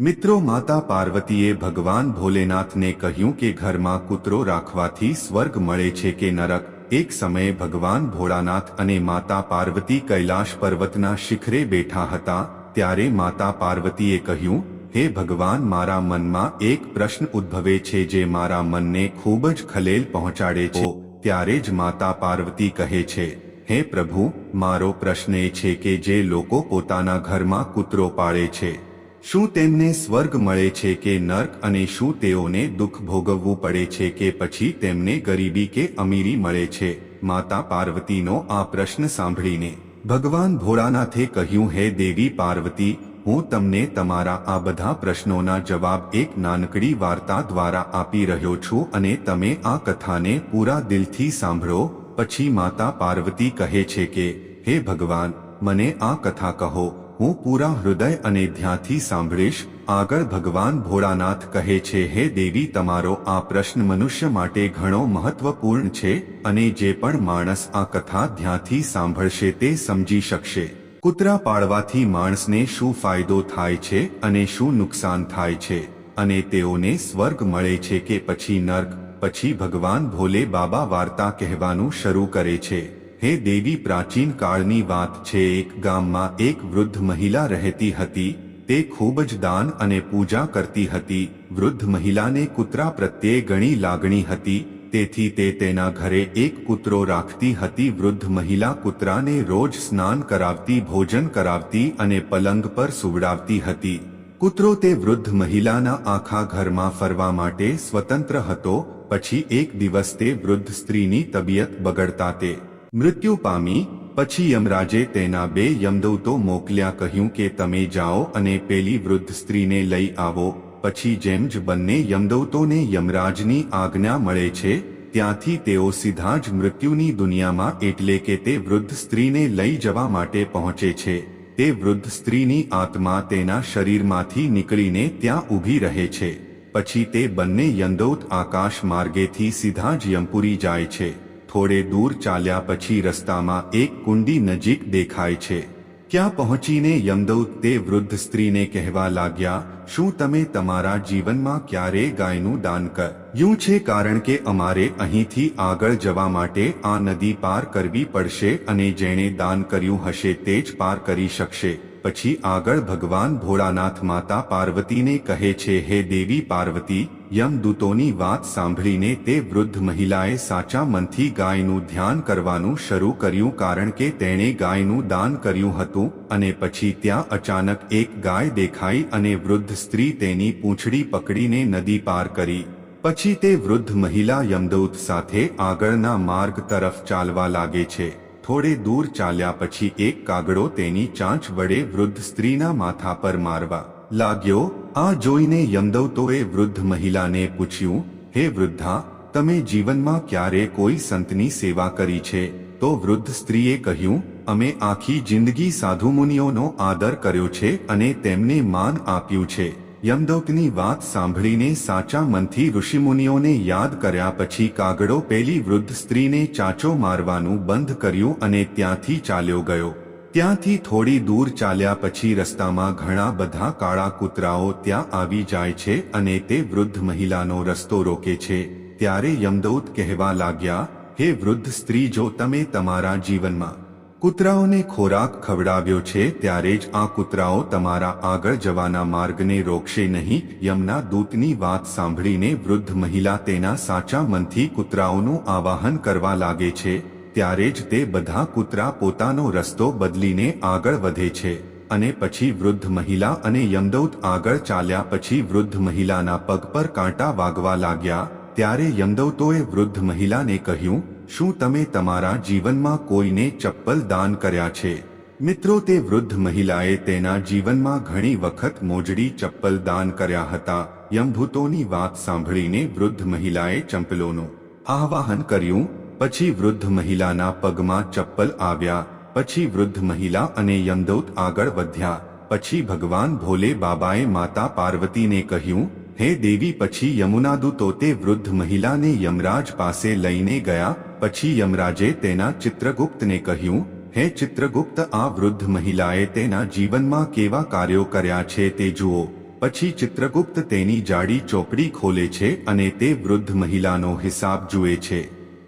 મિત્રો માતા પાર્વતીએ ભગવાન ભોલેનાથને કહ્યું કે ઘરમાં કૂતરો રાખવાથી સ્વર્ગ મળે છે કે નરક, એક સમયે ભગવાન ભોળાનાથ અને માતા પાર્વતી કૈલાશ પર્વતના શિખરે બેઠા હતા, ત્યારે માતા પાર્વતીએ કહ્યું, હે ભગવાન, મારા મનમાં એક પ્રશ્ન ઉદ્ભવે છે જે મારા મનને ખૂબ જ ખલેલ પહોંચાડે છે. ત્યારે જ માતા પાર્વતી કહે છે, હે પ્રભુ, મારો પ્રશ્ન એ છે કે જે લોકો પોતાના ઘરમાં કૂતરો પાળે છે શું તેમને સ્વર્ગ મળે છે કે નર્ક અને શું તેઓને દુઃખ ભોગવવું પડે છે કે પછી તેમને ગરીબી કે અમીરી મળે છે? માતા પાર્વતીનો આ પ્રશ્ન સાંભળીને ભગવાન ભોળાનાથે કહ્યું, હે દેવી પાર્વતી, હું તમને તમારા આ બધા પ્રશ્નોના જવાબ એક નાનકડી વાર્તા દ્વારા આપી રહ્યો છું અને તમે આ કથાને પૂરા દિલથી સાંભળો. પછી માતા પાર્વતી કહે છે કે, હે ભગવાન, મને આ કથા કહો. હું પૂરા હૃદય અને ધ્યાનથી સાંભળીશ, આગળ ભગવાન ભોળાનાથ કહે છે, હે દેવી, તમારો આ પ્રશ્ન મનુષ્ય માટે ઘણો મહત્વપૂર્ણ છે અને જે પણ માણસ આ કથા ધ્યાનથી સાંભળશે તે સમજી શકશે. કૂતરા પાળવાથી માણસને શું ફાયદો થાય છે અને શું નુકસાન થાય છે? અને તેઓને સ્વર્ગ મળે છે કે પછી નર્ક? પછી ભગવાન ભોલે બાબા વાર્તા કહેવાનું શરૂ કરે છે. હે દેવી પ્રાચીન કાળની વાત છે, એક ગામમાં એક વૃદ્ધ મહિલા રહેતી હતી, તે ખૂબ જ દાન અને પૂજા કરતી હતી, વૃદ્ધ મહિલાને કૂતરા પ્રત્યે ઘણી લાગણી હતી, તેથી તે તેના ઘરે એક કૂતરો રાખતી હતી, વૃદ્ધ મહિલા કૂતરાને રોજ સ્નાન કરાવતી, ભોજન કરાવતી અને પલંગ પર સુવડાવતી હતી. કૂતરો તે વૃદ્ધ મહિલાના આખા ઘરમાં ફરવા માટે સ્વતંત્ર હતો, પછી એક દિવસ તે વૃદ્ધ સ્ત્રીની તબિયત બગડતા તે મૃત્યુ પામી, પછી યમરાજે તેના બે યમદૂતો મોકલ્યા કહ્યું કે તમે જાઓ અને પેલી વૃદ્ધ સ્ત્રીને લઈ આવો, પછી જેમ જ બંને યમદૂતોને યમરાજની આજ્ઞા મળે છે, ત્યાંથી તેઓ સીધા જ મૃત્યુની દુનિયામાં એટલે કે તે વૃદ્ધ સ્ત્રીને લઈ જવા માટે પહોંચે છે. તે વૃદ્ધ સ્ત્રીની આત્મા તેના શરીરમાંથી નીકળીને ત્યાં ઊભી રહે છે. પછી તે બંને યમદૌત આકાશ માર્ગેથી સીધા જ યમપુરી જાય છે. થોડે દૂર ચાલ્યા પછી રસ્તામાં એક કુંડી નજીક દેખાય છે. ત્યાં પહોંચીને યમદૌત તે વૃદ્ધ સ્ત્રીને કહેવા લાગ્યા, શું તમે તમારા જીવનમાં ક્યારે ગાયનું દાન કર્યું છે કારણ કે અમારે અહીંથી આગળ જવા માટે આ નદી પાર કરવી પડશે અને જેણે દાન કર્યું હશે તે જ પાર કરી શકશે. પછી આગળ ભગવાન ભોળાનાથ માતા પાર્વતીને કહે છે, હે દેવી પાર્વતી યમદૂતોની વાત સાંભળીને તે વૃદ્ધ મહિલાએ સાચા મનથી ગાયનું ધ્યાન કરવાનું શરૂ કર્યું કારણ કે તેણે ગાયનું દાન કર્યું હતું અને પછી ત્યાં અચાનક એક ગાય દેખાઈ અને વૃદ્ધ સ્ત્રી તેની પૂંછડી પકડીને નદી પાર કરી. પછી તે વૃદ્ધ મહિલા યમદૂત સાથે આગળના માર્ગ તરફ ચાલવા લાગે છે. થોડે દૂર ચાલ્યા પછી એક કાગડો તેની ચાંચ વડે વૃદ્ધ સ્ત્રીના માથા પર મારવા લાગ્યો. આ જોઈને યમદવતોએ વૃદ્ધ મહિલાને પૂછ્યું, હે વૃદ્ધા, તમે જીવનમાં ક્યારે કોઈ સંતની સેવા કરી છે? તો વૃદ્ધ સ્ત્રીએ કહ્યું, અમે આખી જિંદગી સાધુમુનિઓનો આદર કર્યો છે અને તેમને માન આપ્યું છે. યમદૌતની વાત સાંભળીને સાચા મનથી ઋષિમુનિઓને યાદ કર્યા પછી કાગડો પેલી વૃદ્ધ સ્ત્રીને ચાચો મારવાનું બંધ કર્યું અને ત્યાંથી ચાલ્યો ગયો. ત્યાંથી થોડી દૂર ચાલ્યા પછી રસ્તામાં ઘણા બધા કાળા કૂતરાઓ ત્યાં આવી જાય છે અને તે વૃદ્ધ મહિલાનો રસ્તો રોકે છે. ત્યારે યમદૌત કહેવા લાગ્યા, હે વૃદ્ધ સ્ત્રી, જો તમે તમારા જીવનમાં કૂતરાઓને ખોરાક ખવડાવ્યો છે ત્યારે જ આ કૂતરાઓ તમારા આગળ જવાના માર્ગને રોકશે નહીં. યમના દૂતની વાત સાંભળીને વૃદ્ધ મહિલા તેના સાચા મનથી કૂતરાઓનું આવાહન કરવા લાગે છે. ત્યારે જ તે બધા કૂતરા પોતાનો રસ્તો બદલીને આગળ વધે છે અને પછી વૃદ્ધ મહિલા અને યમદૌત આગળ ચાલ્યા પછી વૃદ્ધ મહિલાના પગ પર કાંટા વાગવા લાગ્યા. ત્યારે યમદૌતોએ વૃદ્ધ મહિલાને કહ્યું શું તમે તમારા જીવનમાં કોઈને ચપ્પલ દાન કર્યા છે? મિત્રો, તે વૃદ્ધ મહિલાએ તેના જીવનમાં ઘણી વખત મોજડી ચપ્પલ દાન કર્યા હતા. યમભૂતોની વાત સાંભળીને વૃદ્ધ મહિલાએ ચંપલોનું આવાહન કર્યું. પછી વૃદ્ધ મહિલાના પગમાં ચપ્પલ આવ્યા. પછી વૃદ્ધ મહિલા અને યમદૌત આગળ વધ્યા. પછી ભગવાન ભોલે બાબાએ માતા પાર્વતીને કહ્યું, હે દેવી, પછી યમુનાદૂતો તે વૃદ્ધ મહિલાને યમરાજ પાસે લઈને ગયા. પછી યમરાજે તેના ચિત્રગુપ્તને કહ્યું, હે ચિત્રગુપ્ત, આ વૃદ્ધ મહિલાએ તેના જીવનમાં કેવા કાર્યો કર્યા છે તે જુઓ. પછી ચિત્રગુપ્ત તેની જાડી ચોપડી ખોલે છે અને તે વૃદ્ધ મહિલાનો હિસાબ જુએ છે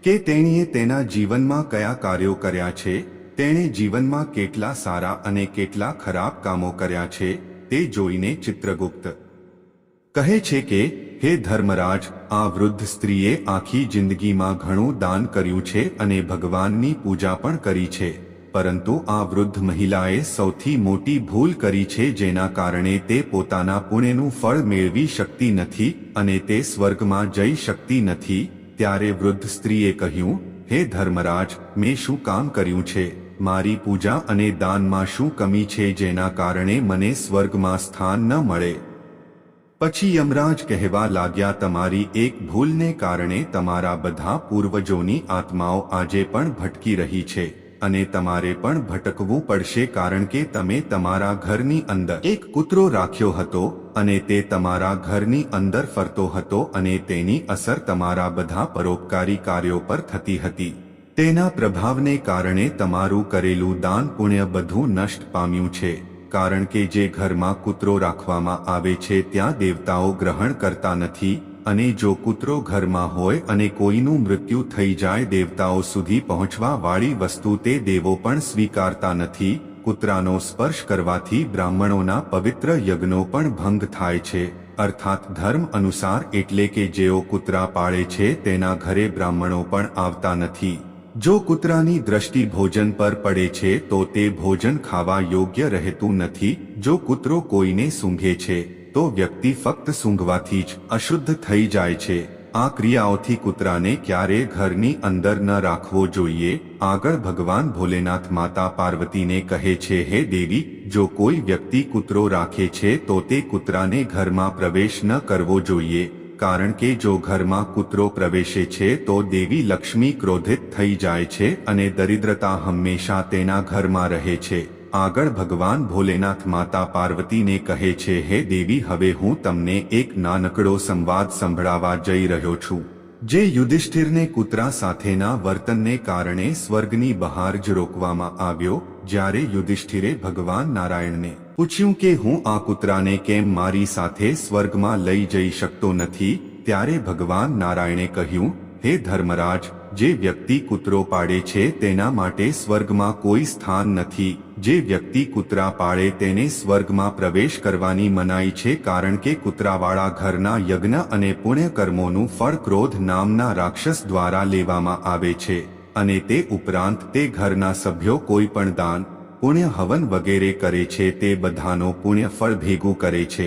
કે તેણીએ તેના જીવનમાં કયા કાર્યો કર્યા છે, તેણે જીવનમાં કેટલા સારા અને કેટલા ખરાબ કામો કર્યા છે, તે જોઈને ચિત્રગુપ્ત કહે છે કે, હે ધર્મરાજ આ વૃદ્ધ સ્ત્રીએ આખી જિંદગીમાં ઘણું દાન કર્યું છે અને ભગવાનની પૂજા પણ કરી છે. પરંતુ આ વૃદ્ધ મહિલાએ સૌથી મોટી ભૂલ કરી છે જેના કારણે તે પોતાના પુણ્યનું ફળ મેળવી શકતી નથી અને તે સ્વર્ગમાં જઈ શકતી નથી. ત્યારે વૃદ્ધ સ્ત્રીએ કહ્યું, હે ધર્મરાજ, મેં શું કામ કર્યું છે? મારી પૂજા અને દાનમાં શું કમી છે જેના કારણે મને સ્વર્ગમાં સ્થાન ન મળે? પછી યમરાજ કહેવા લાગ્યા, તમારી એક ભૂલને કારણે તમારા બધા પૂર્વજોની આત્માઓ આજે પણ ભટકી રહી છે અને તમારે પણ ભટકવું પડશે કારણ કે તમે તમારા ઘરની અંદર એક કૂતરો રાખ્યો હતો અને તે તમારા ઘરની અંદર ફરતો હતો અને તેની અસર તમારા બધા પરોપકારી કાર્યો પર થતી હતી. તેના પ્રભાવને કારણે તમારું કરેલું દાન પુણ્ય બધું નષ્ટ પામ્યું છે. કારણ કે જે ઘરમાં કૂતરો રાખવામાં આવે છે ત્યાં દેવતાઓ ગ્રહણ કરતા નથી અને જો કૂતરો ઘરમાં હોય અને કોઈનું મૃત્યુ થઈ જાય દેવતાઓ સુધી પહોંચવા વાળી વસ્તુ તે દેવો પણ સ્વીકારતા નથી, કૂતરાનો સ્પર્શ કરવાથી બ્રાહ્મણોના પવિત્ર યજ્ઞો પણ ભંગ થાય છે. અર્થાત ધર્મ અનુસાર એટલે કે જેઓ કૂતરા પાળે છે તેના ઘરે બ્રાહ્મણો પણ આવતા નથી. જો કૂતરાની દ્રષ્ટિ ભોજન પર પડે છે, તો તે ભોજન ખાવા યોગ્ય રહેતું નથી. જો કૂતરો કોઈને સૂંઘે છે, તો વ્યક્તિ ફક્ત સૂંઘવાથી જ અશુદ્ધ થઈ જાય છે. આ ક્રિયાઓથી કૂતરાને ક્યારે ઘરની અંદર ન રાખવો જોઈએ? આગળ ભગવાન ભોલેનાથ માતા પાર્વતીને કહે છે, હે દેવી, જો કોઈ વ્યક્તિ કૂતરો રાખે છે, તો તે કૂતરાને ઘરમાં પ્રવેશ ન કરવો જોઈએ. કારણ કે જો ઘરમાં કૂતરો પ્રવેશે છે તો દેવી લક્ષ્મી ક્રોધિત થઈ જાય છે અને દરિદ્રતા હંમેશા તેના ઘરમાં રહે છે. આગળ ભગવાન ભોલેનાથ માતા પાર્વતીને કહે છે, હે દેવી, હવે હું તમને એક નાનકડો સંવાદ સંભળાવા જઈ રહ્યો છું. જે યુધિષ્ઠિરને કૂતરા સાથેના વર્તનને કારણે સ્વર્ગની બહાર જ રોકવામાં આવ્યો, જ્યારે યુધિષ્ઠિરે ભગવાન નારાયણને પૂછ્યું કે હું આ કૂતરાને કેમ મારી સાથે સ્વર્ગમાં લઈ જઈ શકતો નથી, ત્યારે ભગવાન નારાયણે કહ્યું, હે ધર્મરાજ, જે વ્યક્તિ કૂતરો પાડે છે તેના માટે સ્વર્ગમાં કોઈ સ્થાન નથી. જે વ્યક્તિ કૂતરા પાડે તેને સ્વર્ગમાં પ્રવેશ કરવાની મનાઈ છે કારણ કે કૂતરાવાળા ઘરના યજ્ઞ અને પુણ્યકર્મોનું ફળ ક્રોધ નામના રાક્ષસ દ્વારા લેવામાં આવે છે. અને તે ઉપરાંત તે ઘરના સભ્યો કોઈ પણ દાન પુણ્ય હવન વગેરે કરે છે, તે બધાનો પુણ્ય ફળ ભેગું કરે છે.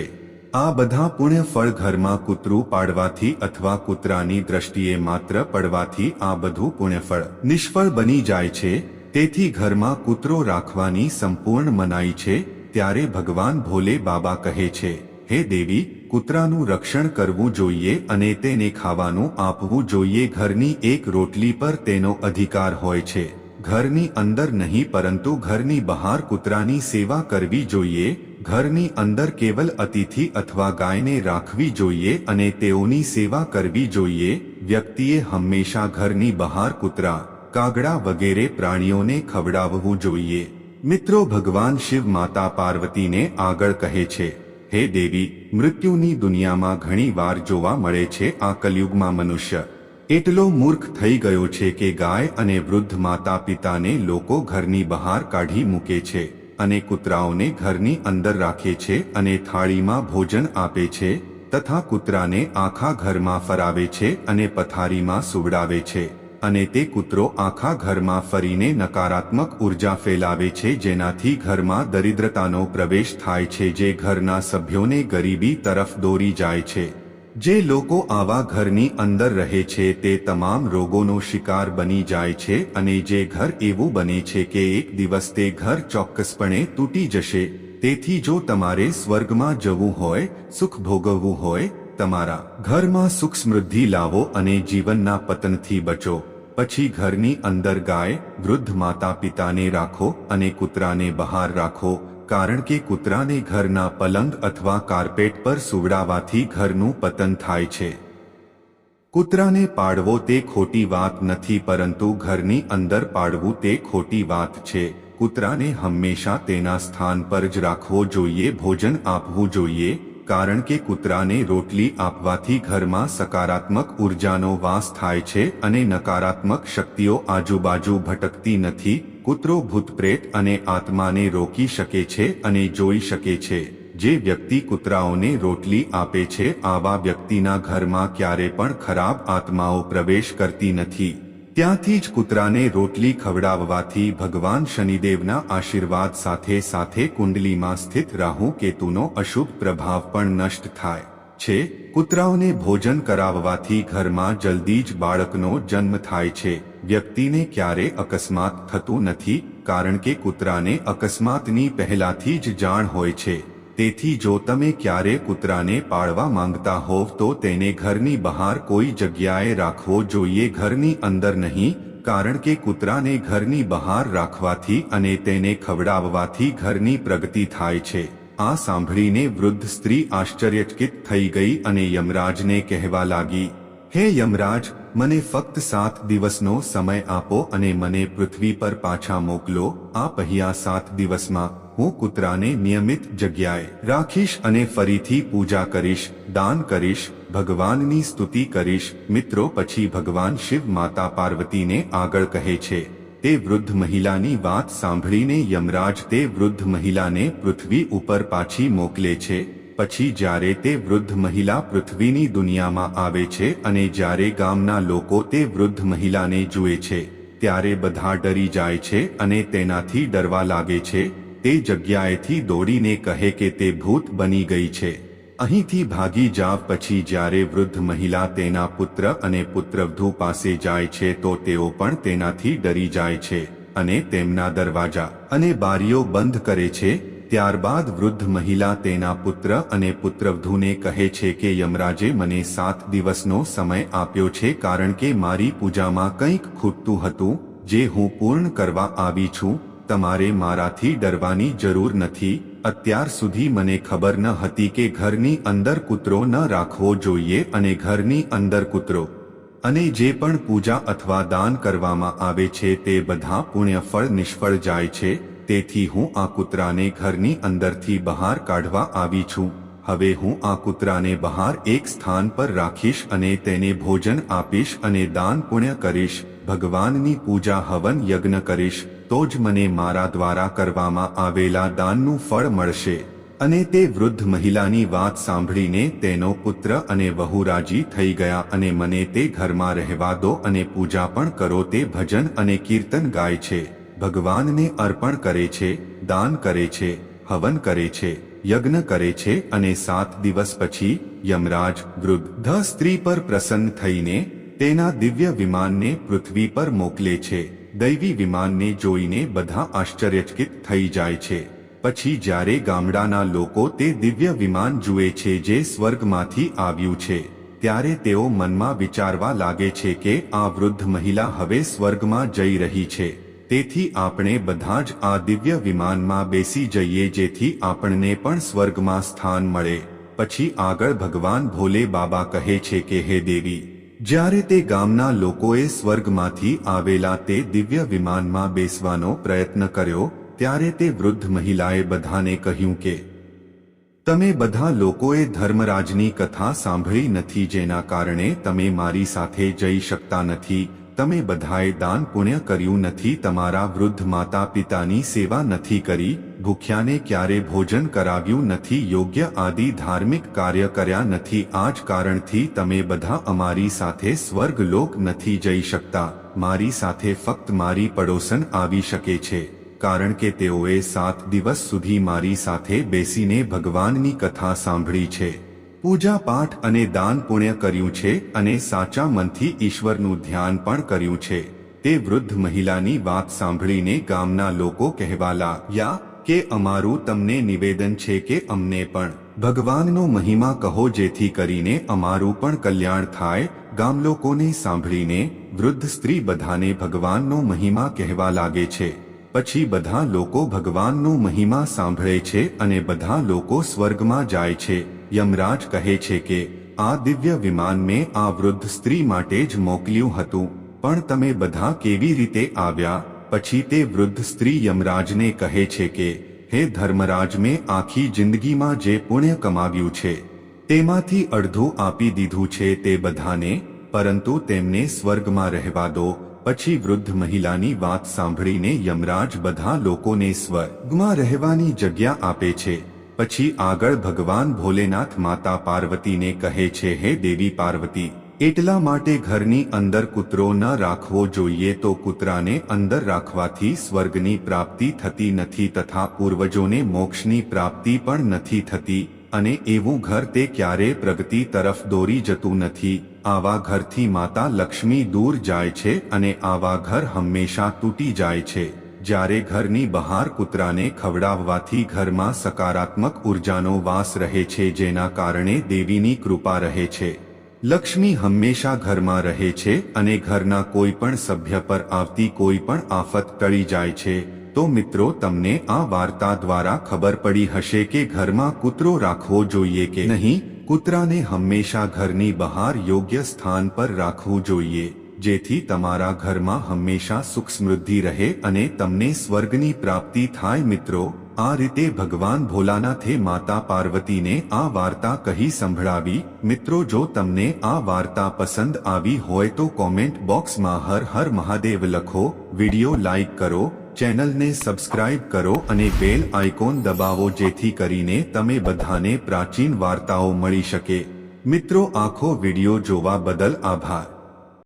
આ બધા પુણ્ય ફળ ઘરમાં કૂતરું પાડવાથી અથવા કૂતરાની દ્રષ્ટિએ માત્ર પડવાથી આ બધું પુણ્યફળ નિષ્ફળ બની જાય છે. તેથી ઘરમાં કૂતરો રાખવાની સંપૂર્ણ મનાઈ છે, ત્યારે ભગવાન ભોલે બાબા કહે છે, હે દેવી, કૂતરાનું રક્ષણ કરવું જોઈએ અને તેને ખાવાનું આપવું જોઈએ. ઘરની એક રોટલી પર તેનો અધિકાર હોય છે. ઘરની અંદર નહીં, પરંતુ ઘરની બહાર કૂતરાની સેવા કરવી જોઈએ, ઘરની અંદર કેવલ અતિથિ અથવા ગાયને રાખવી જોઈએ અને તેઓની સેવા કરવી જોઈએ. વ્યક્તિએ હંમેશા ઘરની બહાર કૂતરા, કાગડા વગેરે પ્રાણીઓને ખવડાવવું જોઈએ. મિત્રો, ભગવાન શિવ માતા પાર્વતીને આગળ કહે છે, હે દેવી, મૃત્યુની દુનિયામાં ઘણી વાર જોવા મળે છે આ કલયુગમાં મનુષ્ય એટલો મૂર્ખ થઈ ગયો છે કે ગાય અને વૃદ્ધ માતા પિતાને લોકો ઘરની બહાર કાઢી મૂકે છે અને કૂતરાઓને ઘરની અંદર રાખે છે અને થાળીમાં ભોજન આપે છે તથા કૂતરાને આખા ઘરમાં ફરાવે છે અને પથારીમાં સુવડાવે છે. અને તે કૂતરો આખા ઘરમાં ફરીને નકારાત્મક ઊર્જા ફેલાવે છે જેનાથી ઘરમાં દરિદ્રતાનો પ્રવેશ થાય છે જે ઘરના સભ્યોને ગરીબી તરફ દોરી જાય છે. જે લોકો આવા ઘરની અંદર રહે છે તે તમામ રોગોનો શિકાર બની જાય છે અને જે ઘર એવું બને છે કે એક દિવસ તે ઘર ચોક્કસપણે તૂટી જશે. તેથી જો તમારે સ્વર્ગમાં જવું હોય, સુખ ભોગવવું હોય, તમારા ઘરમાં સુખ સમૃદ્ધિ લાવો અને જીવનના પતનથી બચો. પછી ઘરની અંદર ગાય, વૃદ્ધ માતા પિતાને રાખો અને કૂતરાને બહાર રાખો. કારણ કે કૂતરાને ઘરના પલંગ અથવા કાર્પેટ પર સુવડાવવાથી ઘરનું પતન થાય છે. કૂતરાને પાડવો તે ખોટી વાત નથી, પરંતુ ઘરની અંદર પાડવું તે ખોટી વાત છે. કૂતરાને હંમેશા તેના સ્થાન પર જ રાખવો જોઈએ, ભોજન આપવું જોઈએ કારણ કે કૂતરાને રોટલી આપવાથી ઘરમાં સકારાત્મક ઉર્જાનો વાસ થાય છે અને નકારાત્મક શક્તિઓ આજુબાજુ ભટકતી નથી, કૂતરો ભૂતપ્રેત અને આત્માને રોકી શકે છે અને જોઈ શકે છે. જે વ્યક્તિ કૂતરાઓને રોટલી આપે છે, આવા વ્યક્તિના ઘરમાં ક્યારે પણ ખરાબ આત્માઓ પ્રવેશ કરતી નથી. ત્યાંથી જ કૂતરાને રોટલી ખવડાવવાથી ભગવાન શનિદેવના આશીર્વાદ સાથે સાથે કુંડલીમાં સ્થિત રાહુ કેતુનો અશુભ પ્રભાવ પણ નષ્ટ થાય છે. કૂતરાઓને ભોજન કરાવવાથી ઘરમાં જલ્દી જ બાળકનો જન્મ થાય છે. વ્યક્તિને ક્યારે અકસ્માત થતું નથી, કારણ કે કૂતરાને અકસ્માતની પહેલાથી જ જાણ હોય છે. તેથી જો તમે ક્યારે કૂતરાને પાળવા માંગતા હોવ તો તેને ઘરની બહાર કોઈ જગ્યાએ રાખવો જોઈએ, ઘરની અંદર નહીં, કારણ કે કૂતરાને ઘરની બહાર રાખવાથી અને તેને ખવડાવવાથી ઘરની પ્રગતિ થાય છે. આ સાંભળીને વૃદ્ધ સ્ત્રી આશ્ચર્યચકિત થઈ ગઈ અને યમરાજને કહેવા લાગી, હે યમરાજ, મને ફક્ત સાત દિવસનો સમય આપો અને મને પૃથ્વી પર પાછા મોકલો. આ પહેલા સાત દિવસમાં હું કૂતરાને નિયમિત જગ્યાએ રાખીશ અને ફરીથી પૂજા કરીશ, દાન કરીશ, ભગવાનની સ્તુતિ કરીશ. મિત્રો, પછી ભગવાન શિવ માતા પાર્વતીને આગળ કહે છે, તે વૃદ્ધ મહિલાની વાત સાંભળીને યમરાજ તે વૃદ્ધ મહિલાને પૃથ્વી ઉપર પાછી મોકલે છે. પછી જ્યારે તે વૃદ્ધ મહિલા પૃથ્વીની દુનિયામાં આવે છે અને જ્યારે ગામના લોકો તે વૃદ્ધ મહિલાને જુએ છે, ત્યારે બધા ડરી જાય છે અને તેનાથી ડરવા લાગે છે. તે જગ્યાએથી દોડીને કહે કે તે ભૂત બની ગઈ છે. અહીંથી ભાગી જાવ પછી જ્યારે વૃદ્ધ મહિલા તેના પુત્ર અને પુત્રવધુ પાસે જાય છે તો તેઓ પણ તેનાથી ડરી જાય છે અને તેમના દરવાજા અને બારીઓ બંધ કરે છે. ત્યારબાદ વૃદ્ધ મહિલા તેના પુત્ર અને પુત્રવધુને કહે છે કે, યમરાજે મને સાત દિવસનો સમય આપ્યો છે કારણ કે મારી પૂજામાં કંઈક ખૂટતું હતું, જે હું પૂર્ણ કરવા આવી છું. તમારે મારાથી ડરવાની જરૂર નથી, અત્યાર સુધી મને ખબર ન હતી કે ઘરની અંદર કૂતરો ન રાખવો જોઈએ અને ઘરની અંદર કૂતરો અને જે પણ પૂજા અથવા દાન કરવામાં આવે છે તે બધા પુણ્યફળ નિષ્ફળ જાય છે, તેથી હું આ કૂતરાને ઘરની અંદરથી બહાર કાઢવા આવી છું. હવે હું આ કૂતરાને બહાર એક સ્થાન પર રાખીશ અને તેને ભોજન આપીશ અને દાન પુણ્ય કરીશ, ભગવાનની પૂજા હવન યજ્ઞ કરીશ. તો જ મને મારા દ્વારા કરવામાં આવેલા દાનનું ફળ મળશે. અને તે વૃદ્ધ મહિલાની વાત સાંભળીને તેનો પુત્ર અને વહુ રાજી થઈ ગયા અને મને તે ઘરમાં રહેવા દો અને પૂજા પણ કરો તે ભજન અને કીર્તન ગાય છે. ભગવાનને અર્પણ કરે છે, દાન કરે છે, હવન કરે છે, યજ્ઞ કરે છે અને સાત દિવસ પછી યમરાજ વૃદ્ધ સ્ત્રી પર પ્રસન્ન થઈને તેના દિવ્ય વિમાનને પૃથ્વી પર મોકલે છે. દૈવી વિમાનને જોઈને બધા આશ્ચર્યચકિત થઈ જાય છે. પછી જ્યારે ગામડાના લોકો તે દિવ્ય વિમાન જુએ છે જે સ્વર્ગમાંથી આવ્યું છે, ત્યારે તેઓ મનમાં વિચારવા લાગે છે કે આ વૃદ્ધ મહિલા હવે સ્વર્ગમાં જઈ રહી છે. તેથી આપણે બધા જ આ દિવ્ય વિમાનમાં બેસી જઈએ જેથી આપણને પણ સ્વર્ગમાં સ્થાન મળે. પછી આગળ ભગવાન ભોલે બાબા કહે છે કે, હે દેવી જ્યારે તે ગામના લોકોએ સ્વર્ગમાંથી આવેલા તે દિવ્ય વિમાનમાં બેસવાનો પ્રયત્ન કર્યો, ત્યારે તે વૃદ્ધ મહિલાએ બધાને કહ્યું કે, તમે બધા લોકોએ ધર્મરાજની કથા સાંભળી નથી જેના કારણે તમે મારી સાથે જઈ શકતા નથી, તમે બધાએ દાન પુણ્ય કર્યું નથી, તમારા વૃદ્ધ માતા પિતાની સેવા નથી કરી ભૂખ્યાને ક્યારે ભોજન કરાવ્યું નથી, યોગ્ય આદિ ધાર્મિક કાર્ય કર્યા નથી. આ જ કારણથી તમે બધા અમારી સાથે સ્વર્ગ લોક નથી જઈ શકતા. મારી સાથે ફક્ત મારી પડોશન આવી શકે છે, કારણ કે તેઓએ સાત દિવસ સુધી મારી સાથે બેસીને ભગવાનની કથા સાંભળી છે. પૂજા પાઠ અને દાન પુણ્ય કર્યું છે અને સાચા મનથી ઈશ્વરનું ધ્યાન પણ કર્યું છે. તે વૃદ્ધ મહિલાની વાત સાંભળીને ગામના લોકો કહેવા લાગ્યા કે અમારું તમને નિવેદન છે કે અમને પણ ભગવાનનો મહિમા કહો જેથી કરીને અમારું પણ કલ્યાણ થાય. ગામ લોકોને સાંભળીને વૃદ્ધ સ્ત્રી બધાને ભગવાનનો મહિમા કહેવા લાગે છે. પછી બધા લોકો ભગવાનનો મહિમા સાંભળે છે અને બધા લોકો સ્વર્ગમાં જાય છે. યમરાજ કહે છે કે, આ દિવ્ય વિમાન મેં આ વૃદ્ધ સ્ત્રી માટે જ મોકલ્યું હતું. પણ તમે બધા કેવી રીતે આવ્યા? પછી તે વૃદ્ધ સ્ત્રી યમરાજને કહે છે કે, હે ધર્મરાજ, મેં આખી જિંદગીમાં જે પુણ્ય કમાવ્યું છે, તેમાંથી અડધું આપી દીધું છે તે બધાને, પરંતુ તેમને સ્વર્ગમાં રહેવા દો. પછી વૃદ્ધ મહિલાની વાત સાંભળીને યમરાજ બધા લોકોને સ્વર્ગમાં રહેવાની જગ્યા આપે છે. પછી આગળ ભગવાન ભોલેનાથ માતા પાર્વતીને કહે છે, હે દેવી પાર્વતી એટલા માટે ઘરની અંદર કૂતરો ન રાખવો જોઈએ તો કૂતરાને અંદર રાખવાથી સ્વર્ગની પ્રાપ્તિ થતી નથી તથા પૂર્વજોને મોક્ષની પ્રાપ્તિ પણ નથી થતી, અને એવું ઘર તે ક્યારે પ્રગતિ તરફ દોરી જતું નથી. આવા ઘરથી માતા લક્ષ્મી દૂર જાય છે અને આવા ઘર હંમેશા તૂટી જાય છે. જ્યારે ઘરની બહાર કૂતરાને ખવડાવવાથી ઘરમાં સકારાત્મક ઉર્જાનો વાસ રહે છે જેના કારણે દેવીની કૃપા રહે છે. લક્ષ્મી હંમેશા ઘરમાં રહે છે અને ઘરના કોઈ પણ સભ્ય પર આવતી કોઈ પણ આફત ટળી જાય છે, તો મિત્રો તમને આ વાર્તા દ્વારા ખબર પડી હશે કે ઘરમાં કૂતરો રાખવો જોઈએ કે નહીં. કૂતરાને હંમેશા ઘરની બહાર યોગ્ય સ્થાન પર રાખવું જોઈએ. જેથી તમારા ઘરમાં હંમેશા સુખ સમૃદ્ધિ રહે અને તમને સ્વર્ગની પ્રાપ્તિ થાય મિત્રો. આ રીતે ભગવાન ભોલાનાથે માતા પાર્વતીને આ વાર્તા કહી સંભળાવી. મિત્રો, જો તમને આ વાર્તા પસંદ આવી હોય તો કોમેન્ટ બોક્સમાં હર હર મહાદેવ લખો, વિડિયો લાઈક કરો, ચેનલને સબસ્ક્રાઇબ કરો અને બેલ આઇકોન દબાવો જેથી કરીને તમે બધાને પ્રાચીન વાર્તાઓ મળી શકે. મિત્રો, આખો વિડિયો જોવા બદલ આભાર.